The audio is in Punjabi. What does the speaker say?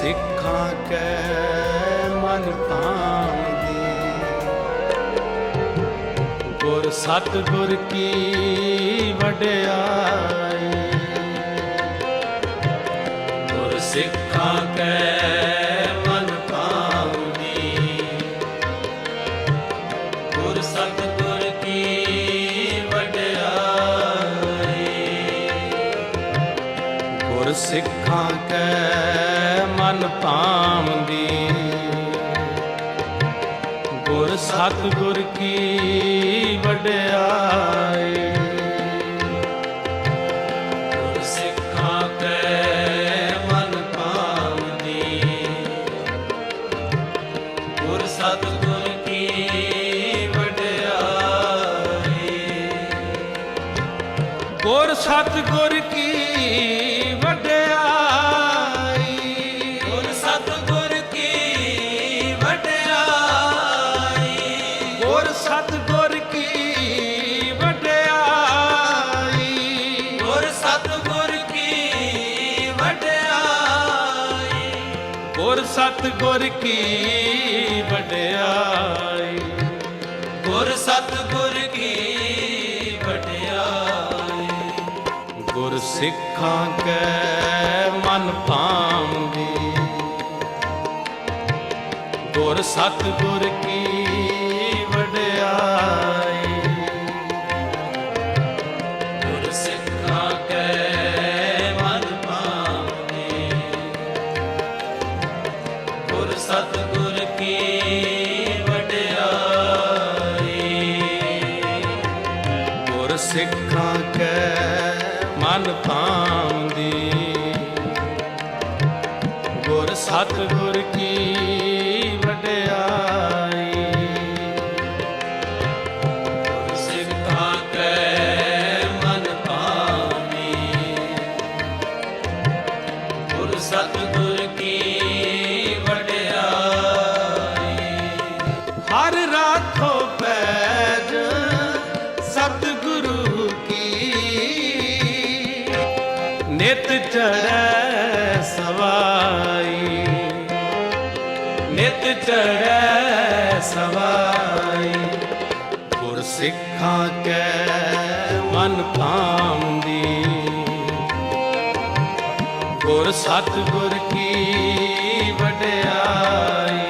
ਸਿੱਖਾਂ ਕੈ ਮਨ ਭਾਉਂਦੀ ਗੁਰ ਸਤਿਗੁਰ ਕੀ ਵਡਿਆਈ ਗੁਰ ਸਿੱਖਾਂ ਕੈ ਮਨ ਭਾਉਂਦੀ ਗੁਰ ਸਤਿਗੁਰ ਗੁਰ ਸਿੱਖਾਂ ਕੈ ਮਨ ਭਾਉਂਦੀ ਗੁਰ ਸਤਿਗੁਰ ਕੀ ਵਡਿਆਈ ਗੁਰ ਸਿੱਖਾਂ ਕੈ ਮਨ ਭਾਉਂਦੀ ਗੁਰ ਸਤਿਗੁਰ ਕੀ ਵਡਿਆਈ ਗੁਰ ਸਤਿਗੁਰ ਕੀ ਸਤਿਗੁਰ ਕੀ ਵਡਿਆਈ? ਗੁਰ ਸਤਿਗੁਰ ਕੀ ਵਡਿਆਈ? ਗੁਰ ਸਤਿਗੁਰ ਕੀ ਵਡਿਆਈ? ਗੁਰ ਸਤਿਗੁਰ ਕੀ ਵਡਿਆਈ? ਗੁਰ ਸਿੱਖਾਂ ਕੈ ਮਨ ਭਾਉਂਦੀ ਗੁਰ ਸਤਿਗੁਰ ਕੀ ਸਿੱਖਾਂ ਕੈ ਮਨ ਭਾਉਂਦੀ ਗੁਰ ਸਤਿਗੁਰ ਕੀ ਵਡਿਆਈ ਸਤਿਗੁਰ ਕੀ ਵਡਿਆਈ। ਹਰ ਰਾਖੋ ਪੈਜ ਸਤਿਗੁਰੂ ਕੀ। ਨਿਤ ਚੜੈ ਸਵਾਈ। ਨਿਤ ਚੜੈ ਸਵਾਈ। ਗੁਰ ਸਿੱਖਾਂ ਕੈ ਮਨ ਭਾਉਂਦੀ ਗੁਰ ਸਤਿਗੁਰ ਕੀ ਵਡਿਆਈ।